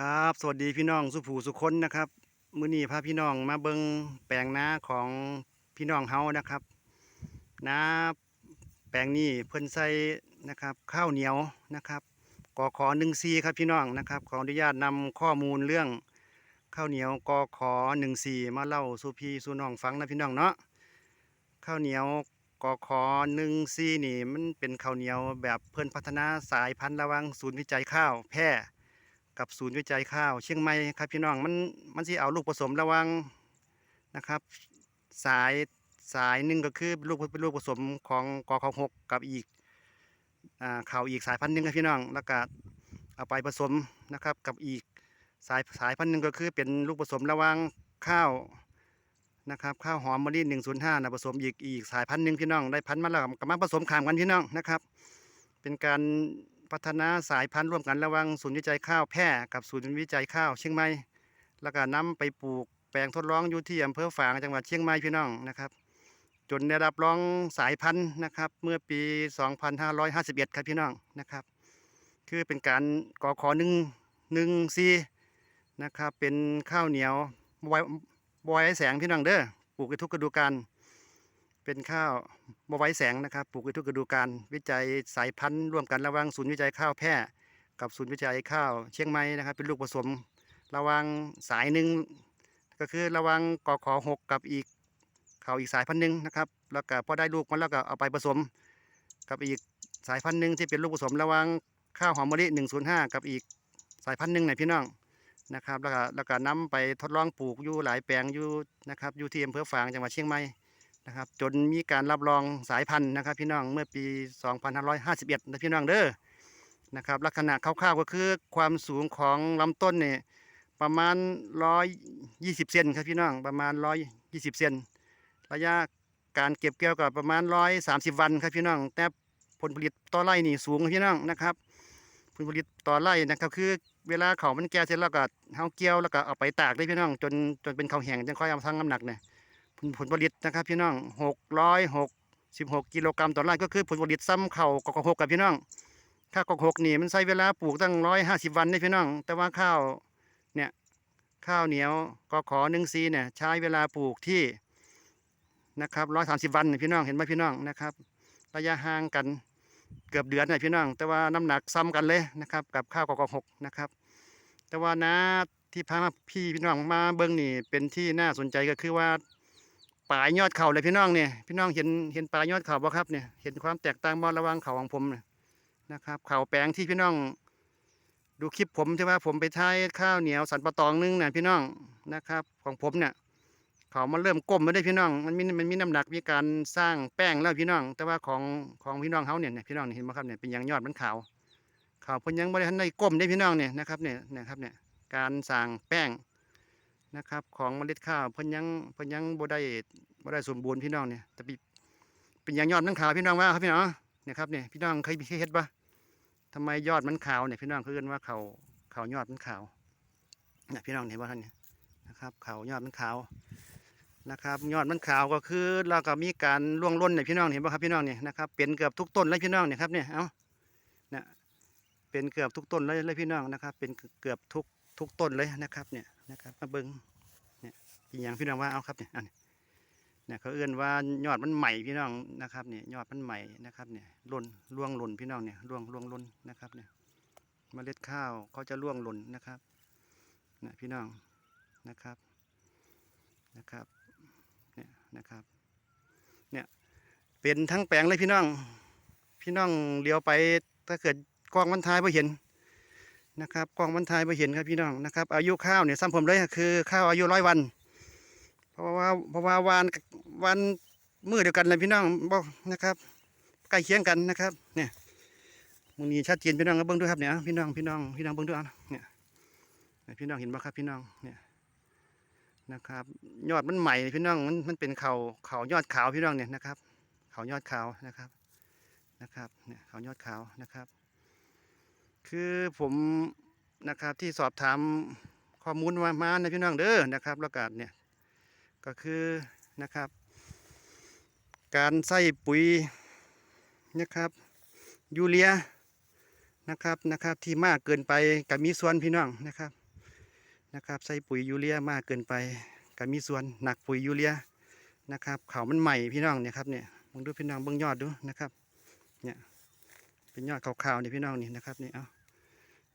ครับสวัสดีพี่น้องสุผูสุคนนะครับ มื้อนี้พาพี่น้องมาเบิงแปลงนาของพี่น้องเฮานะครับนาแปลงนี้เพิ่นใส่นะครับข้าวเหนียวนะครับกอขอหนึ่งซีครับพี่น้องนะครับ ขออนุญาตนำข้อมูลเรื่องข้าวเหนียวกอขอหนึ่งซีมาเล่าสู่พี่สู่น้องฟังนะพี่น้องเนาะข้าวเหนียวกอขอหนึ่งซีนี่มันเป็นข้าวเหนียวแบบเพิ่นพัฒนาสายพันธุ์ระวังศูนย์วิจัยข้าวแพร่ กับศูนย์วิจัยข้าว เชียงใหม่ครับพี่น้องมันมันสิเอาลูกผสมระวังนะครับ สายสายหนึ่งก็คือลูกเป็นลูกผสมของกอของหกกับอีกอ่าข้าวอีกสายพันธุ์หนึ่งครับพี่น้องแล้วก็เอาไปผสมนะครับกับอีกสายสายพันธุ์หนึ่งก็คือเป็นลูกผสมระวังข้าวนะครับข้าวหอมมะลิหนึ่งศูนย์ห้านะผสมอีกอีกสายพันธุ์หนึ่งพี่น้องได้พันธุ์มาแล้วก็มาผสมขามกันพี่น้องนะครับ เป็นการ พัฒนาสายพันธุ์ร่วมกันระหว่างศูนย์วิจัยข้าวแพร่กับศูนย์วิจัยข้าวเชียงใหม่ แล้วก็นำไปปลูกแปลงทดลองอยู่ที่อำเภอฝางจังหวัดเชียงใหม่พี่น้องนะครับ จนได้รับรองสายพันธุ์นะครับ เมื่อปี 2551 ครับพี่น้องนะครับ คือเป็นการกอขอหนึ่งหนึ่งซีนะครับ เป็นข้าวเหนียวบอยบอยแสงพี่น้องเด้อปลูกในทุกฤดูกาล เป็นข้าวบไว้แสงนะครับปลูกในทุกฤดูกาลวิจัยสายพันธุ์ร่วมกันระหว่างศูนย์วิจัยข้าวแพร่กับศูนย์วิจัยข้าวเชียงใหม่นะครับ เป็นลูกผสมระว่างสายหนึ่งก็คือระว่างกอขอหกกับอีกข้าวอีกสายพันธุ์หนึ่งนะครับ แล้วก็พอได้ลูกมันแล้วก็เอาไปผสม กับอีกสายพันธุ์หนึ่งที่เป็นลูกผสมระว่างข้าวหอมมะลิหนึ่งศูนย์ห้ากับอีกสายพันธุ์หนึ่งเนี่ยพี่น้องนะครับ แล้วก็แล้วก็นำไปทดลองปลูกอยู่หลายแปลงอยู่นะครับอยู่ที่อำเภอฝางจังหวัดเชียงใหม่ นะครับ จนมีการรับรองสายพันธุ์นะครับพี่น้องเมื่อปี 2551 นะพี่น้องเด้อนะครับลักษณะคร่าวๆก็คือความสูงของลำต้นเนี่ยประมาณ 120 เซนครับพี่น้องประมาณ 120 เซนระยะการเก็บเกี่ยวกับประมาณ 130 วันครับพี่น้อง แต่ผลผลิตต่อไร่นี่สูงครับพี่น้องนะครับผลผลิตต่อไร่นะครับคือเวลาเขามันแก่เสร็จแล้วก็เฮาเกี่ยวแล้วก็เอาไปตากได้พี่น้อง จนจนเป็นเขาแห้งจังค่อยเอามาทั้งน้ำหนักเนี่ย ผลผลิตนะครับพี่น้องหกร้อยหกสิบหกกิโลกรัมต่อไร่ก็คือผลผลิตซ้ำเข่ากอกหกกับพี่น้องข้าวกอกหกนี่มันใช้เวลาปลูกตั้งร้อยห้าสิบวันนี่พี่น้อง แต่ว่าข้าวเนี่ยข้าวเหนียวกอขอหนึ่งซีเนี่ยใช้เวลาปลูกที่นะครับร้อยสามสิบวันนี่พี่น้องเห็นไหมพี่น้องนะครับ ระยะห่างกันเกือบเดือนนะพี่น้อง แต่ว่าน้ำหนักซ้ำกันเลยนะครับ กับข้าวกอกหกนะครับ แต่ว่านะที่พามาพี่พี่น้องมาเบิ้งนี่เป็นที่น่าสนใจก็คือว่า ปลายยอดเขาเลยพี่น้องเนี่ยพี่น้องเห็นเห็นปลายยอดเขาบ่ครับเนี่ยเห็นความแตกต่างบ่ระหว่างเขาของผมนะครับเขาแปลงที่พี่น้อง ดูคลิปผมที่ว่าผมไปทายข้าวเหนียวสันปะตองนึงเนี่ยพี่น้องนะครับ ของผมเนี่ยเขามันเริ่มก้มมาได้พี่น้อง มันมีมันมีน้ำหนักมีการสร้างแป้งแล้วพี่น้อง แต่ว่าของของพี่น้องเขาเนี่ยพี่น้องเห็นไหมครับเนี่ยเป็นยังยอดมันขาวขาวพิ่นยังไม่ได้ทันก้มได้พี่น้องเนี่ยนะครับเนี่ยนะครับเนี่ยการสร้างแป้ง นะครับ ของเมล็ดข้าวเพิ่นยังเพิ่นยังบ่ได้บ่ได้สมบูรณ์พี่น้องเนี่ยแต่ปีเป็นย่างยอดมันขาวพี่น้องว่าครับพี่น้องเนี่ยครับเนี่ยพี่น้องเคยเคยเฮ็ดปะทำไมยอดมันขาวเนี่ยพี่น้องคือกันว่าเขาเขายอดมันขาวเนี่ยพี่น้องเห็นว่าท่านเนี่ยนะครับเขายอดมันขาวนะครับ ยอดมันขาวก็คือเราก็มีการล่วงล้นเนี่ยพี่น้องเห็นป่ะครับพี่น้องเนี่ยนะครับเป็นเกือบทุกต้นเลยพี่น้องเนี่ยครับเนี่ยเอ้าเนี่ยเป็นเกือบทุกต้นเลยเลยพี่น้องนะครับ เป็นเกือบทุกทุกต้นเลยนะครับเนี่ย นะครับมาเบิ้งอีหยังพี่น้องว่าเอาครับเนี่ยอันเนี่ยเขาเอื้อนว่ายอดมันใหม่พี่น้องนะครับเนี่ยยอดมันใหม่นะครับเนี่ยล่นร่วงหล่นพี่น้องเนี่ยร่วงร่วงล่นนะครับเนี่ยเมล็ดข้าวเขาจะร่วงหล่นนะครับเนี่ยพี่น้องนะครับนะครับเนี่ยนะครับเนี่ยเป็นทั้งแปลงเลยพี่น้อง พี่น้องเลี้ยวไปถ้าเกิดกล้องมันทายไ่เห็น นะครับกองมันทายไ่เห็นครับพี่น้องนะครับอายุข้าวเนี่ยซ้ำผมเลยคือข้าวอายุร้อยวัน เพราะว่าเพราะว่าวานวันมือเดียวกันเลยพี่น้องบอกนะครับใกล้เคียงกันนะครับเนี่ยมึงนี้ชัดเจนพี่น้องก็เบิ้งด้วยครับเนี่ยพี่น้องพี่น้องพี่น้องเบิ้งด้วยเนี่ยพี่น้องเห็นบ่ครับพี่น้องเนี่ยนะครับยอดมันใหม่พี่น้องมันมันเป็นเขาเขายอดขาวพี่น้องเนี่ยนะครับ เขายอดขาวนะครับนะครับเนี่ยเขายอดขาวนะครับ คือผมนะครับที่สอบถามข้อมูลมามาในพี่น้องเด้อนะครับแล้วก็เนี่ยก็คือนะครับ การใส่ปุ๋ยนะครับยูเรียนะครับนะครับที่มากเกินไปกับมีส่วนพี่น้องนะครับนะครับใส่ปุ๋ยยูเรียมากเกินไปก็มีส่วนหนักปุ๋ยยูเรียนะครับเขามันใหม่พี่น้องเนี่ยครับเนี่ยมึงดูพี่น้องเบิ่งยอดดูนะครับเนี่ยเป็นยอดขาวๆนี่พี่น้องนี่นะครับนี่เอา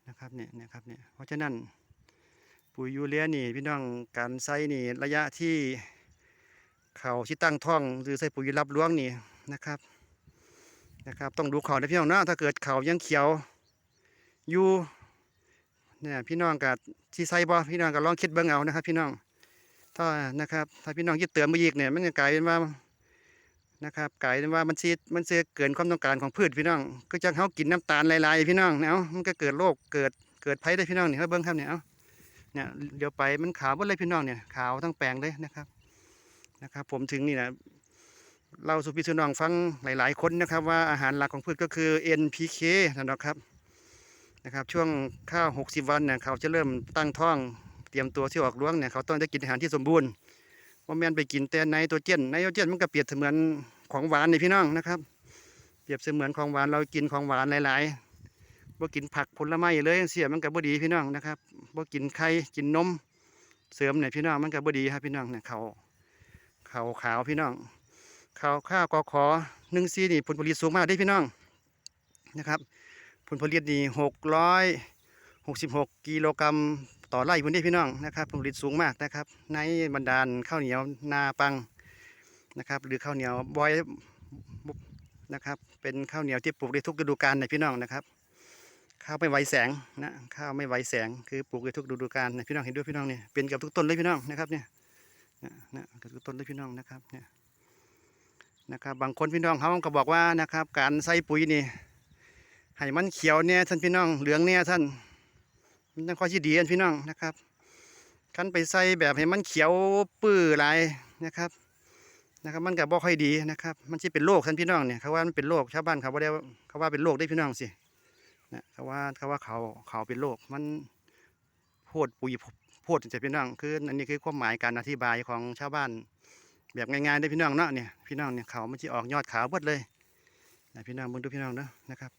นะครับเนี่ยนะครับเนี่ยเพราะฉะนั้นปุ๋ยยูเรียนี่พี่น้องการใส่นี่ระยะที่เขาที่ตั้งท้องหรือใส่ปุ๋ยรับล้วงนี่นะครับนะครับต้องดูเขาในพี่น้องนะถ้าเกิดเขายังเขียวอยู่เนี่ยพี่น้องกับที่ไซบอพี่น้องก็ลองคิดเบิ่งเอานะครับ พี่น้องถ้านะครับถ้าพี่น้องยึดเติมมาอีกเนี่ยมันจะกลายเป็นว่า นะครับกลายเป็นว่ามันซีมันเสียเกินความต้องการของพืชพี่น้อง ก็จังเขากินน้ำตาลลายๆพี่น้องเนี่ยเอามันก็เกิดโรคเกิดเกิดภัยได้พี่น้องเนี่ยเบิ่งครับเนี่ยเอาเนี่ยเดี๋ยวไปมันขาวหมดเลยพี่น้องเนี่ยขาวทั้งแปลงเลยนะครับนะครับ ผมถึงนี่นะเราสู่พี่สู่น้องฟังหลายๆคนนะครับ ว่าอาหารหลักของพืชก็คือ NPK นะครับนะครับ ช่วงข้าว 60 วันเนี่ยเขาจะเริ่มตั้งท้องเตรียมตัวที่ออกรวงเนี่ยเขาต้องได้กินอาหารที่สมบูรณ์ ว่าแม่นไปกินแต่ไนโตรเจนไนโตรเจนมันก็เปรียบเสมือนของหวานนี่พี่น้องนะครับ เปรียบเสมือนของหวานเรากินของหวานหลายๆบ่กินผักผลไม้เลยเสียมันก็บ่ดีพี่น้องนะครับบ่กินไข่กินนมเสริมเนี่ยพี่น้องมันก็บ่ดีครับพี่น้องเนี่ยเขาเขาขาวพี่น้องเขาข้าวกอขอหนึ่งซีนี่ผลผลิตสูงมากได้พี่น้องนะครับ ผลผลิตนี่หกร้อยหกสิบหกกิโลกรัม ต่อไร่พื้นที่พี่น้องนะครับผลผลิตสูงมากนะครับ ในบรรดาลข้าวเหนียวนาปังนะครับหรือข้าวเหนียวบอยนะครับเป็นข้าวเหนียวที่ปลูกได้ทุกฤดูกาลในพี่น้องนะครับ ข้าวไม่ไหวแสงนะข้าวไม่ไหวแสงคือปลูกได้ทุกฤดูกาลนพี่น้องเห็นด้วยพี่น้องเนี่ยเป็นกับทุกต้นเลยพี่น้องนะครับเนี่ยนะนะกับทุกต้นเลยพี่น้องนะครับเนี่ยนะครับบางคนพี่น้องเขาก็บอกว่านะครับ การใส่ปุ๋ยนี่ให้มันเขียวเนี่ยท่านพี่น้องเหลืองเนี่ยท่าน มันต้องค่อยที่ดีอันพี่น้องนะครับคันไปใส่แบบให้มันเขียวปื้อหลายนะครับนะครับ มันก็บ่ค่อยดีนะครับ มันจะเป็นโรคท่านพี่น้องเนี่ยเขาว่ามันเป็นโรคชาวบ้านเขาบ่าได้เขาว่าเป็นโรคได้พี่น้องสินะเขาว่าเขาว่าเขาเขาเป็นโรคมันโพดปุยโพดจะพี่น้องคืออันนี้คือความหมายการอธิบายของชาวบ้าน แบบง่ายๆได้พี่น้องเนาะเนี่ยพี่น้องเนี่ยเขามันจะออกยอดขาวเบิดเลยนะพี่น้องเบิ่งดูพี่น้องเนาะนะครับ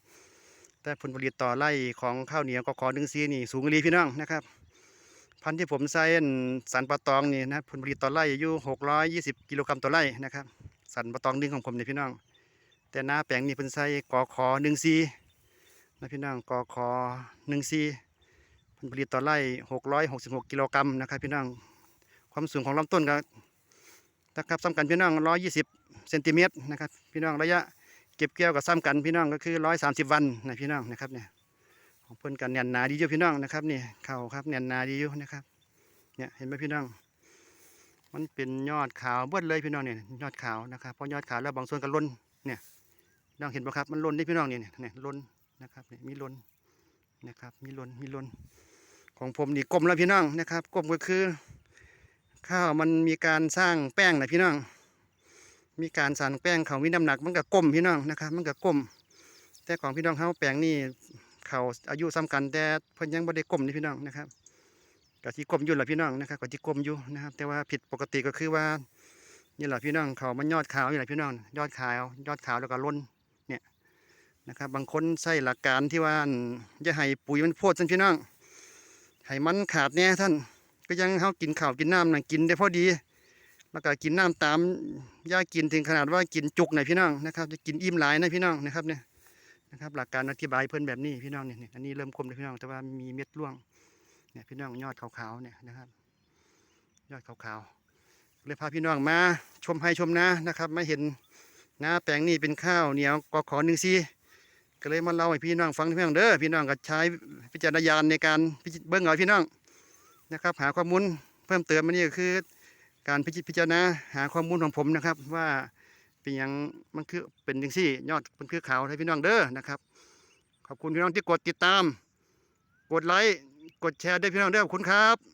แต่ผลผลิตต่อไร่ของข้าวเหนียวก็ขอหนึ่งซีนี่สูงอีหลีพี่น้องนะครับ พันธุ์ที่ผมใส่สันปะตองนี่นะผลผลิตต่อไร่อยู่หกร้อยยี่สิบกิโลกรัมต่อไร่นะครับ สันปะตองหนึ่งของผมเนี่ยพี่น้อง แต่หน้าแปลงนี่เป็นใส่กอขอหนึ่งซีนะพี่น้องกอขอหนึ่งซีผลผลิตต่อไร่หกร้อยหกสิบหกกิโลกรัมนะครับพี่น้อง ความสูงของลำต้นก็นะครับสำคัญพี่น้องร้อยยี่สิบเซนติเมตรนะครับพี่น้องระยะ ก็บแก้วกับซ้ำกันพี่น้องก็คือร้อยสามสิบวันนะพี่น้องนะครับเนี่ยของเพิ่นกันแน่นหนาดีอยู่พี่น้องนะครับนี่เข่าครับแน่นหนาดีอยู่นะครับเนี่ยเห็นไหมพี่น้อง มันเป็นยอดขาวเบิดเลยพี่น้องเนี่ยยอดขาวนะครับเพราะยอดขาวแล้วบางส่วนก็ล้นเนี่ยน้องเห็นปะครับมันล้นนี่พี่น้องเนี่ยเนี่ยล้นนะครับเนี่ยมีล้นนะครับมีล้นมีล้นของผมนี่กลมแล้วพี่น้องนะครับกลมก็คือ ข้าวมันมีการสร้างแป้งนะพี่น้อง มีการสั่นแป้งเขามีน้ำหนักมันก็ก้มพี่น้องนะครับมันก็ก้ม แต่ของพี่น้องเขาแปลงนี่เขาอายุซ้ำกันแต่เพิ่นยังบ่ได้ก้มนี่พี่น้องนะครับก็ที่ก้มอยู่แหละพี่น้องนะครับก็ที่ก้มอยู่นะครับ แต่ว่าผิดปกติก็คือว่านี่แหละพี่น้องเขามันยอดขาวนี่แหละพี่น้องยอดขาวยอดขาวแล้วก็ล้นเนี่ยนะครับ บางคนใช้หลักการที่ว่าจะให้ปุ๋ยมันโพดท่านพี่น้องให้มันขาดเนี่ยท่าน ก็ยังเขากินข้าวกินน้ำนะกินได้พอดี แล้วก็กินน้ำตามย่ากินถึงขนาดว่ากินจุกหน่อยพี่น้องนะครับจะกินอิ่มหลายนะพี่น้องนะครับเนี่ยนะครับหลักการอธิบายเพื่อนแบบนี้พี่น้องเนี่ยอันนี้เริ่มคมเลยพี่น้องแต่ว่ามีเม็ดร่วงเนี่ยพี่น้องยอดขาวๆเนี่ยนะครับ ยอดขาวๆเลยพาพี่น้องมาชมให้ชมนะนะครับมาเห็นนาแปลงนี้เป็นข้าวเหนียวกอขอหนึ่งซีก็เลยมาเล่าให้พี่น้องฟังพี่น้องเด้อพี่น้องก็ใช้พิจารณญาณในการเบิ้งเอาพี่น้องนะครับ หาข้อมูลเพิ่มเติมมานี่ก็คือ การพิจิตพิจารณาหาข้อมูลของผมนะครับ ว่าเป็นยังมันคือเป็นยังซี่ ยอดมันคือขาวให้พี่น้องเด้อนะครับ ขอบคุณพี่น้องที่กดติดตาม กดไลค์กดแชร์ด้วยพี่น้องเด้อขอบคุณครับ